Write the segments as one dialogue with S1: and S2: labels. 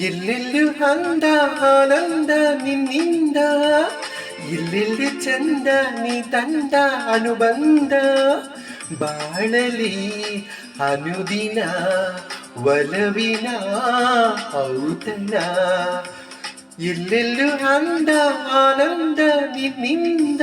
S1: ಎಲ್ಲೆಲ್ಲೂ ಅಂದ ಆನಂದ ನಿನ್ನಿಂದ ಎಲ್ಲೆಲ್ಲೂ ಚಂದ ನೀ ತಂದ ಅನುಬಂಧ ಬಾಳಲಿ ಅನುದಿನ ولبنا أوتنا ಎಲ್ಲೆಲ್ಲೂ ಅಂದ ಆನಂದ ನಿನ್ನಿಂದ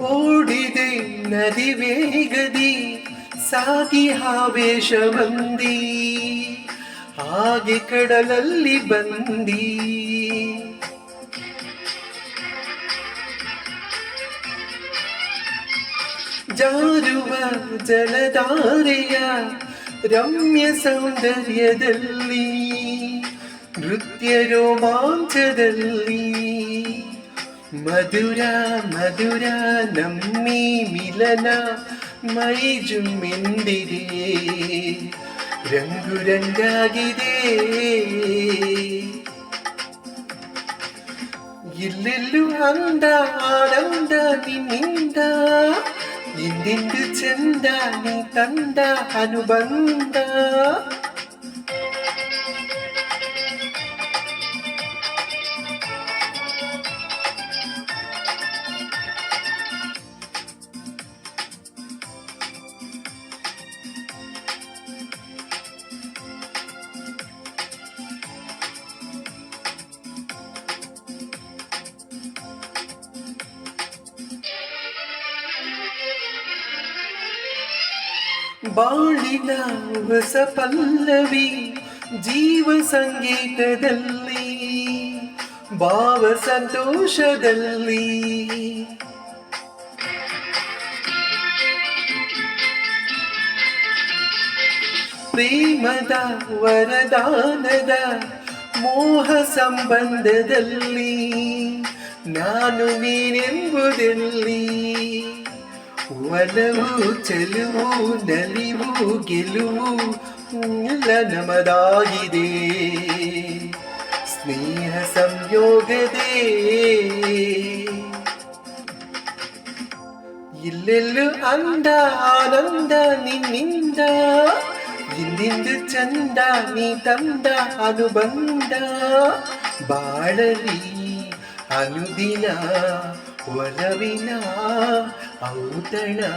S1: Oh ಓಡಿದೆ ನದಿ ವೇಗದಿ ಸಾಗಿ ಆವೇಶ ಬಂದಿ ಹಾಗೆ ಕಡಲಲ್ಲಿ ಬಂದಿ ಜಾರುವ ಜಲಧಾರೆಯ ರಮ್ಯ ಸೌಂದರ್ಯದಲ್ಲಿ ನೃತ್ಯ ರೋಮಾಂಚದಲ್ಲಿ ಮಧುರ ಮಧುರ ನಮ್ಮಿ ಮಿಲನ ಮೈ ಜುಮ್ಮಿಂದಿದೆ ರಂಗು ರಂಗಾಗಿದೆ ಇಲ್ಲೆಲ್ಲೂ ಅಂದ ಆನಂದ ನಿನ್ನಿಂದ ಇಂದಿಂದು ಚಂದ ನೀ ತಂದ ಅನುಬಂಧ ಬಾಳಿನ ಹೊಸ ಪಲ್ಲವಿ ಜೀವ ಸಂಗೀತದಲ್ಲಿ ಭಾವ ಸಂತೋಷದಲ್ಲಿ. ಪ್ರೇಮದ ವರದಾನದ ಮೋಹ ಸಂಬಂಧದಲ್ಲಿ ನಾನು ನೀನೆಂಬುದೆಲ್ಲಿ? ಒಲವು, ಚೆಲುವು, ನಲಿವು, ಗೆಲುವು ಎಲ್ಲ ನಮದಾಗಿದೆ. ಸ್ನೇಹ ಸಂಯೋಗದೇ. ಇಲ್ಲೆಲ್ಲೂ ಅಂದ ಆನಂದ ನಿನ್ನಿಂದ ಇಂದಿಂದು ಚಂದ ನೀ ತಂದ ಅನುಬಂಧ. ಬಾಳಲಿ ಅನುದಿನ వరవినా ఔతణా